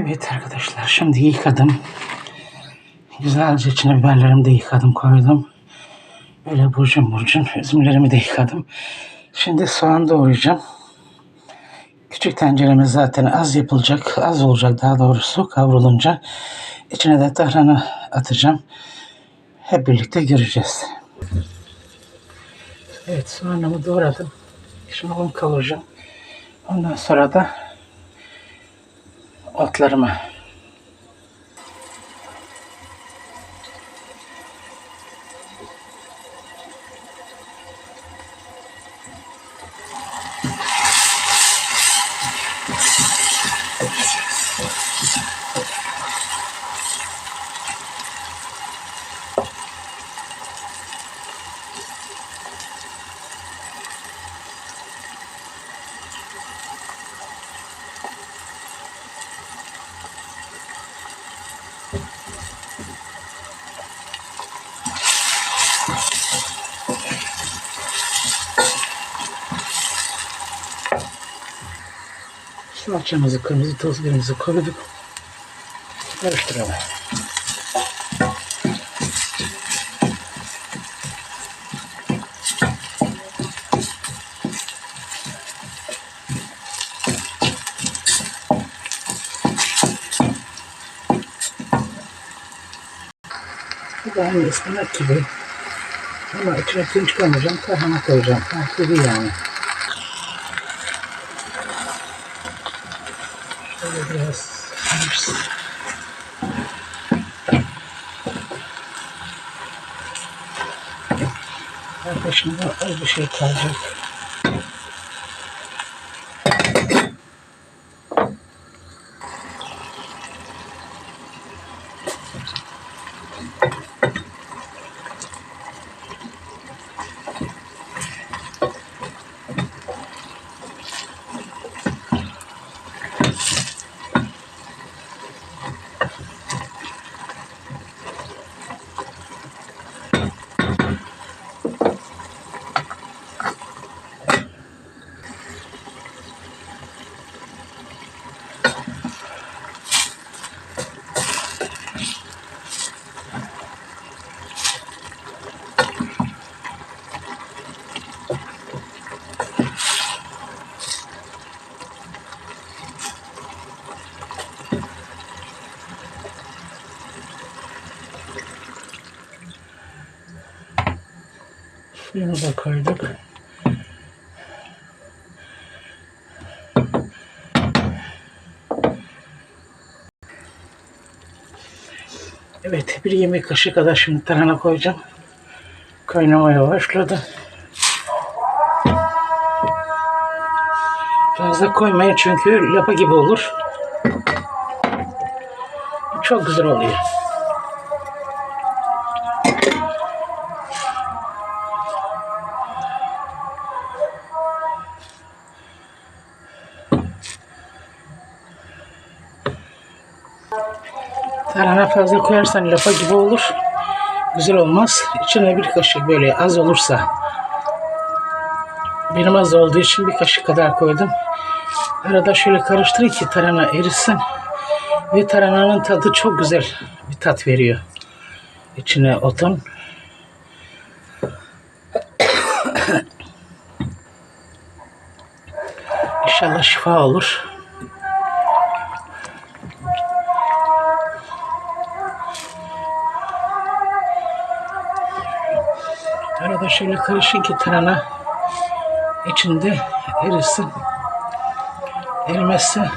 Evet arkadaşlar şimdi yıkadım. Güzelce içine biberlerimi de yıkadım koydum. Böyle burcun burcun üzümlerimi de yıkadım. Şimdi soğan doğrayacağım. Küçük tenceremiz zaten az yapılacak. Az olacak daha doğrusu kavrulunca. İçine de tarhana atacağım. Hep birlikte göreceğiz. Evet soğanımı doğradım. Şimdi onu kavuracağım. Ondan sonra da otlarımı salçamızı, kırmızı toz biberimizi koyduk. Karıştıralım. Aynı ıspanak gibi. Ama içine pirinç koymayacağım, tarhana koyacağım. Farklı değil yani. Şöyle biraz karışsın. Arkadaşımda az bir şey kalacak. Suyunu da koyduk. Evet, bir yemek kaşığı kadar şimdi tarhana koyacağım. Kaynamaya başladı. Fazla koymayın çünkü lapa gibi olur. Çok güzel oluyor. Tarhana fazla koyarsan lapa gibi olur. Güzel olmaz. İçine bir kaşık böyle az olursa. Benim az olduğu için bir kaşık kadar koydum. Arada şöyle karıştırın ki tarhana erisin. Ve tarhananın tadı çok güzel bir tat veriyor. İçine otun. İnşallah şifa olur. Şöyle karışın ki tarhana içinde erisin. Erimezse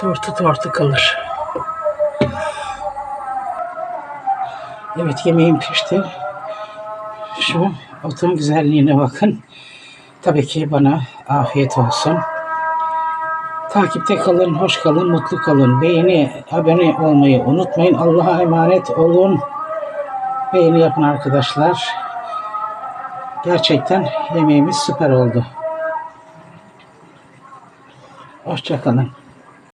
tortu tortu kalır. Evet yemeğim pişti. Şu otun güzelliğine bakın. Tabii ki bana afiyet olsun. Takipte kalın, hoş kalın, mutlu kalın. Beğeni, abone olmayı unutmayın. Allah'a emanet olun. Beğeni yapın arkadaşlar. Gerçekten yemeğimiz süper oldu. Hoşçakalın.